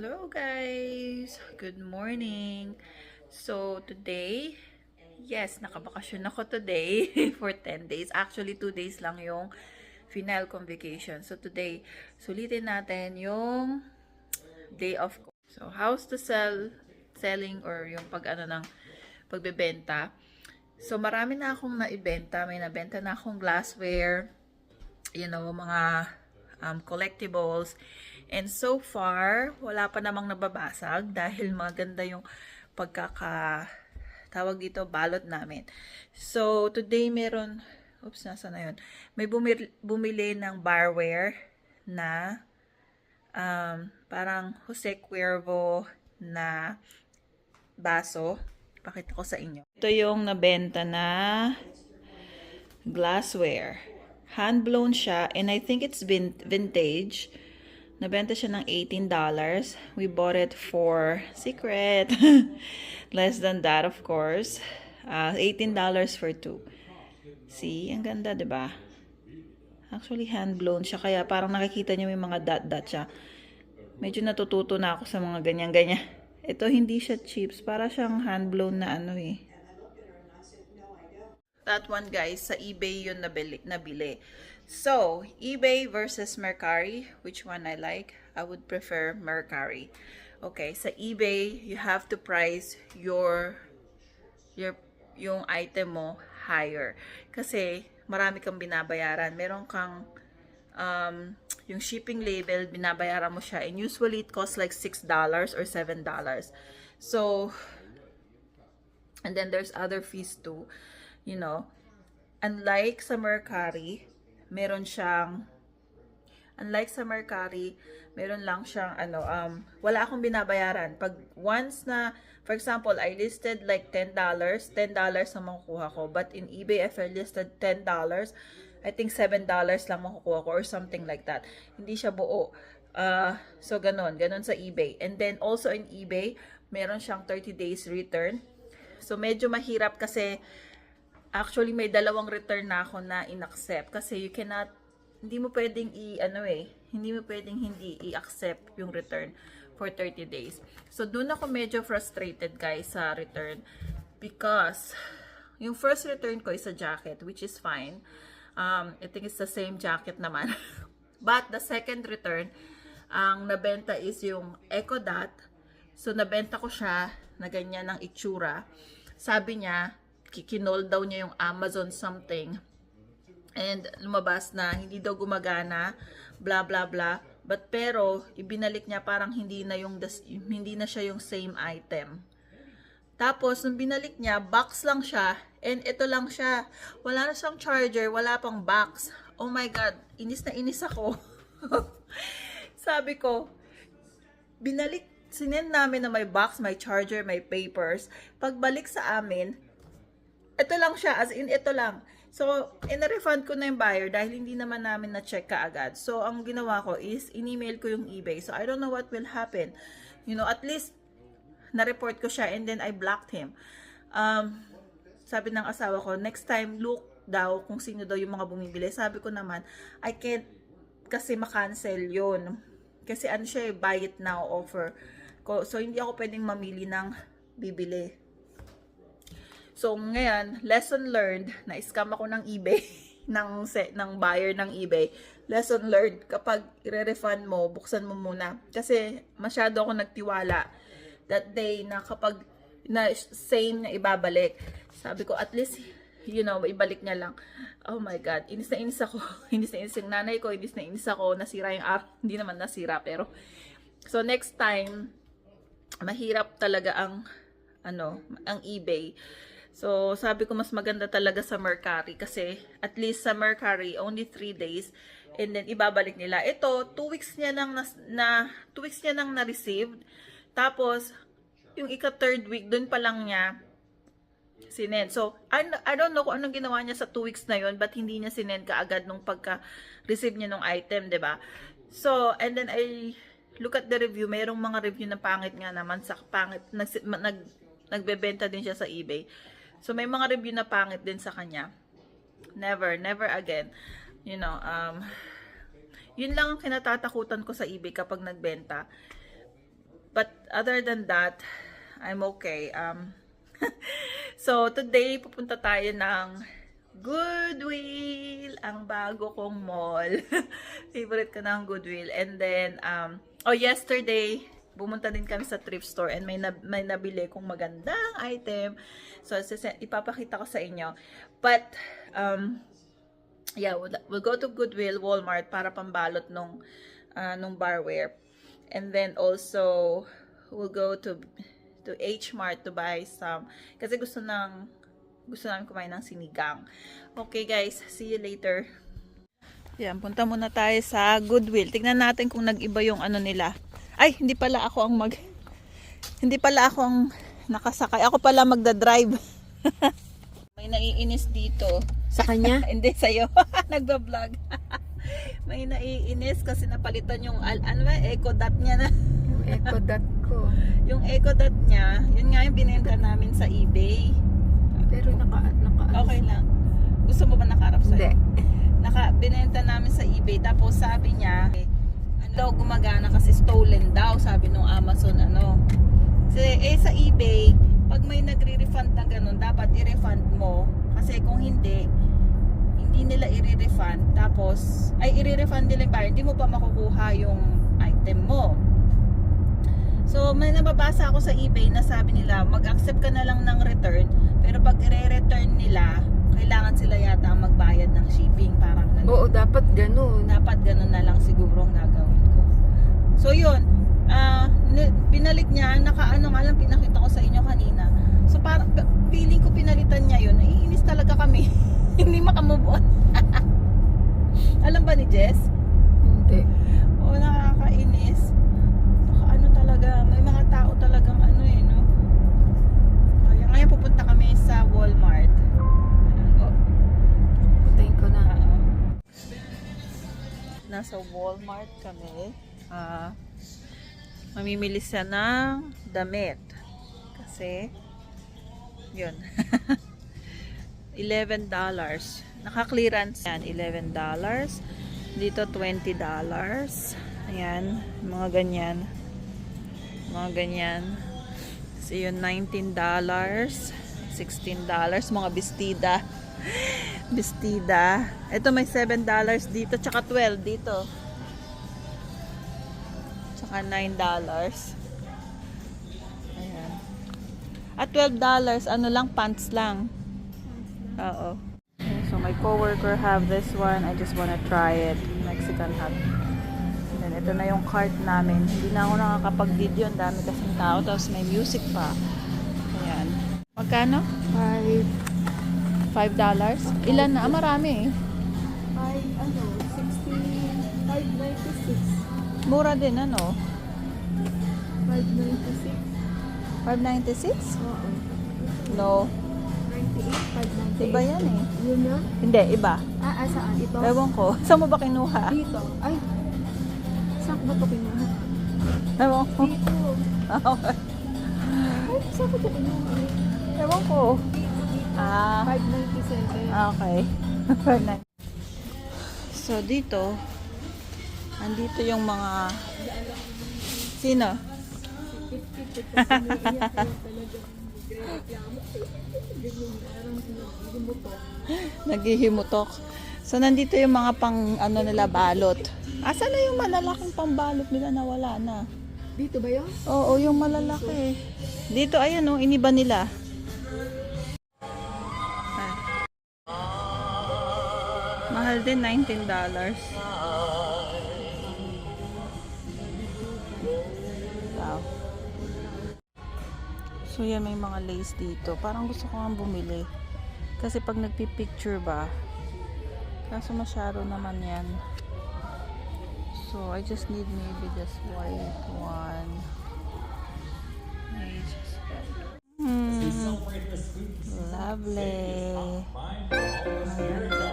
Hello guys! Good morning! So today, yes, nakabakasyon ako today for 10 days. Actually, 2 days lang yung final convocation. So today, sulitin natin yung day ko. So how's the sell, selling or yung pag ano ng pagbebenta. So marami na akong naibenta. May nabenta na akong glassware, you know, mga um, collectibles. And so far, wala pa namang nababasag dahil maganda yung pagkaka tawag dito balot namin. So today meron oops nasa na yun. May bumili, bumili ng barware na um, parang Jose Cuervo na baso. Pakita ko sa inyo. Ito yung nabenta na glassware. Hand blown siya and I think it's vin- vintage. Nabenta siya ng $18. We bought it for secret. Less than that, of course. Uh, $18 for two. See? Ang ganda, 'di ba? Actually, hand blown siya. Kaya parang nakikita niyo may mga dot-dot siya. Medyo natututo na ako sa mga ganyan-ganyan. Ito, hindi siya chips. Para siyang hand blown na ano eh. That one guys, sa eBay yun nabili. nabili. So, eBay versus Mercari, which one I like? I would prefer Mercari. Okay, sa eBay, you have to price your your yung item mo higher. Kasi marami kang binabayaran. Meron kang um, yung shipping label, binabayaran mo siya. And usually it costs like $6 or $7. So, and then there's other fees too. You know, unlike sa Mercari, meron siyang unlike sa Mercari, meron lang siyang ano um wala akong binabayaran. Pag once na for example, I listed like $10, $10 ang makukuha ko. But in eBay, if I listed $10, I think $7 lang makukuha ko or something like that. Hindi siya buo. Uh, so, ganun. Ganun sa eBay. And then, also in eBay, meron siyang 30 days return. So, medyo mahirap kasi actually may dalawang return na ako na inaccept kasi you cannot hindi mo pwedeng i ano eh hindi mo pwedeng hindi i-accept yung return for 30 days. So doon ako medyo frustrated guys sa return because yung first return ko is a jacket which is fine. Um, I think it's the same jacket naman. But the second return, ang nabenta is yung Echo Dot. So nabenta ko siya na ganyan ng itsura. Sabi niya, kikinol daw niya yung Amazon something. And lumabas na hindi daw gumagana, blah blah blah. But pero ibinalik niya parang hindi na yung hindi na siya yung same item. Tapos nung binalik niya, box lang siya and ito lang siya. Wala na siyang charger, wala pang box. Oh my god, inis na inis ako. Sabi ko, binalik sinend namin na may box, may charger, may papers. Pagbalik sa amin, ito lang siya, as in ito lang. So, in-refund ko na yung buyer dahil hindi naman namin na-check kaagad. So, ang ginawa ko is, in-email ko yung eBay. So, I don't know what will happen. You know, at least, na-report ko siya and then I blocked him. Um, sabi ng asawa ko, next time, look daw kung sino daw yung mga bumibili. Sabi ko naman, I can't kasi makancel yun. Kasi ano siya, eh, buy it now offer. So, hindi ako pwedeng mamili ng bibili. So, ngayon, lesson learned, na-scam ako ng eBay, ng, set, ng buyer ng eBay. Lesson learned, kapag i-refund mo, buksan mo muna. Kasi, masyado ako nagtiwala that day na kapag na same na ibabalik. Sabi ko, at least, you know, ibalik niya lang. Oh my God, inis na inis ako. inis na inis yung nanay ko, inis na inis ako. Nasira yung araw. Hindi naman nasira, pero... So, next time, mahirap talaga ang ano, ang eBay. So, sabi ko mas maganda talaga sa Mercari kasi at least sa Mercari only 3 days and then ibabalik nila. Ito, 2 weeks niya nang na 2 weeks niya nang na-received. Tapos yung ika third week doon pa lang niya sinend. So, I, I don't know kung anong ginawa niya sa 2 weeks na yon but hindi niya sinend kaagad nung pagka-receive niya ng item, 'di ba? So, and then I look at the review, merong mga review na pangit nga naman sa pangit nag, nag nagbebenta din siya sa eBay. So may mga review na pangit din sa kanya. Never, never again. You know, um yun lang ang kinatatakutan ko sa eBay kapag nagbenta. But other than that, I'm okay. Um, so, today, pupunta tayo ng Goodwill, ang bago kong mall. Favorite ko ng Goodwill. And then, um, oh, yesterday, bumunta din kami sa thrift store and may, na, may nabili kong magandang item. So, ipapakita ko sa inyo. But, um, yeah, we'll, we'll go to Goodwill, Walmart para pambalot nung, ah, nung barware. And then also, we'll go to to H Mart to buy some kasi gusto ng gusto namin kumain ng sinigang. Okay guys, see you later. Yan, punta muna tayo sa Goodwill. Tignan natin kung nag-iba yung ano nila. Ay, hindi pala ako ang mag hindi pala ako ang nakasakay. Ako pala magda-drive. May naiinis dito. Sa kanya? Hindi sa'yo. Nagba-vlog. May naiinis kasi napalitan yung al ano ba, eco dot niya na. Yung eco dot ko. yung eco dot niya, yun nga yung binenta namin sa eBay. Pero naka, naka, Okay lang. Gusto mo ba nakaharap Hindi. sa'yo? Naka, binenta namin sa eBay. Tapos sabi niya, daw gumagana kasi stolen daw, sabi nung Amazon, ano. Kasi, eh, sa eBay, pag may nagre-refund na ganun, dapat i-refund mo. Kasi kung hindi, hindi nila i-refund. Tapos, ay, i-refund nila yung buyer, hindi mo pa makukuha yung item mo. So, may nababasa ako sa eBay na sabi nila, mag-accept ka na lang ng return, pero pag i-return nila, kailangan sila yata ang magbayad ng shipping. Parang ganun. Oo, dapat ganun. Dapat ganun na lang siguro ang gagawin. So, yun. ah ni- pinalik niya, nakaano nga lang pinakita ko sa inyo kanina. So, parang feeling ko pinalitan niya yun. Naiinis talaga kami. Hindi makamove on. Alam ba ni Jess? Hindi. Oo, nakakainis. Baka ano talaga, may mga tao talagang ano eh, no? Kaya ngayon pupunta kami sa Walmart. Putayin ko na. oo. Nasa Walmart kami. Ah, mamimili siya ng damit. Kasi, yun. $11. Naka-clearance yan, $11. Dito, $20. Ayan, mga ganyan. Mga ganyan. So, yun, $19. $16. Mga bestida. bestida. Ito, may $7 dito, tsaka 12 dito. Tsaka $9. Ayan. At $12, ano lang, pants lang. Oo. So my coworker have this one. I just wanna try it. Mexican hat. And then ito na yung cart namin. Hindi na ako nakakapag-video. Ang dami kasing tao. Tapos may music pa. Ayan. Magkano? Five, Five dollars? Ilan na? Ah, marami eh. five, ano, 60, 596. Mura din ano? 596? 596? Oo. No. 98, 598. Iba yan eh. Yun na? Hindi, iba. Ah, ah, saan? Ito? Ewan ko. Saan mo ba kinuha? Dito. Ay, saan ba ito kinuha? Ewan ko. Dito. Okay. Ay, saan ko ito kinuha? Ewan ko. Ah. 597. Ah, Okay. so, dito, andito yung mga... Sino? Naghihimutok. So, nandito yung mga pang, ano nila, balot. Asa na yung malalaking pambalot nila na wala na? Dito ba yun? Oo, yung malalaki. Dito, ayan o, iniba nila. Ah. Mahal din, $19. Wow. So yan, may mga lace dito. Parang gusto ko nga bumili. Kasi pag nagpipicture ba, kaso masyado naman yan. So I just need maybe this white one. Mm, lovely. Ang ganda.